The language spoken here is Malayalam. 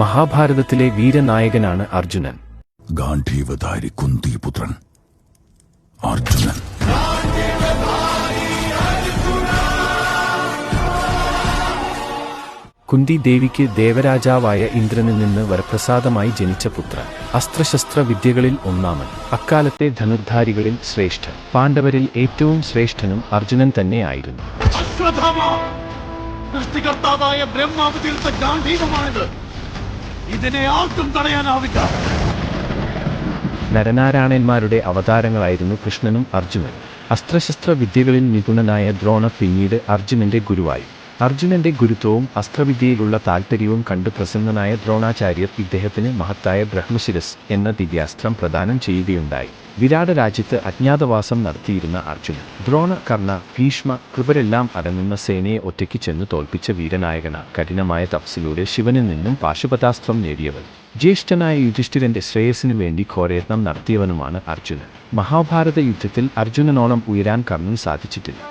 മഹാഭാരതത്തിലെ വീരനായകനാണ് അർജുനൻ. ഗാന്ധീവധാരി കുന്തിപുത്രൻ. അർജുനൻ. കുന്തി ദേവിക്ക് ദേവരാജാവായ ഇന്ദ്രനിൽ നിന്ന് വരപ്രസാദമായി ജനിച്ച പുത്രൻ. അസ്ത്രശസ്ത്ര വിദ്യകളിൽ ഒന്നാമൻ. അക്കാലത്തെ ധനുർധാരികളിൽ ശ്രേഷ്ഠൻ. പാണ്ഡവരിൽ ഏറ്റവും ശ്രേഷ്ഠനും അർജുനൻ തന്നെയായിരുന്നു. അശ്വധാമ സൃഷ്ടികർത്താവായ ബ്രഹ്മാവ് തീർത്ത ഗാന്ധീവമാണിത് ഇതിനെ ആർക്കും തടയാനാവില്ല. നരനാരായണന്മാരുടെ അവതാരങ്ങളായിരുന്നു കൃഷ്ണനും അർജുനനും അസ്ത്രശസ്ത്ര വിദ്യകളിൽ നിപുണനായ ദ്രോണ പിന്നീട് അർജുനന്റെ ഗുരുവായി. അർജുനന്റെ ഗുരുത്വവും അസ്ത്രവിദ്യയിലുള്ള താൽപ്പര്യവും കണ്ട് പ്രസന്നനായ ദ്രോണാചാര്യർ ഇദ്ദേഹത്തിന് മഹത്തായ ബ്രഹ്മശിരസ് എന്ന ദിവ്യാസ്ത്രം പ്രദാനം ചെയ്യുകയുണ്ടായി. വിരാട രാജ്യത്ത് അജ്ഞാതവാസം നടത്തിയിരുന്ന അർജുനൻ ദ്രോണ കർണ ഭീഷ്മ കൃപരെല്ലാം അടങ്ങുന്ന സേനയെ ഒറ്റയ്ക്ക് ചെന്ന് തോൽപ്പിച്ച വീരനായകന കഠിനമായ തപസ്സിലൂടെ ശിവനിൽ നിന്നും പാശുപതാസ്ത്രം നേടിയവൻ ജ്യേഷ്ഠനായ യുധിഷ്ഠിരന്റെ ശ്രേയസിനു വേണ്ടി ഘോരയത്നം നടത്തിയവനുമാണ് അർജുനൻ. മഹാഭാരത യുദ്ധത്തിൽ അർജുനനോളം ഉയരാൻ കർണൻ സാധിച്ചിട്ടില്ല.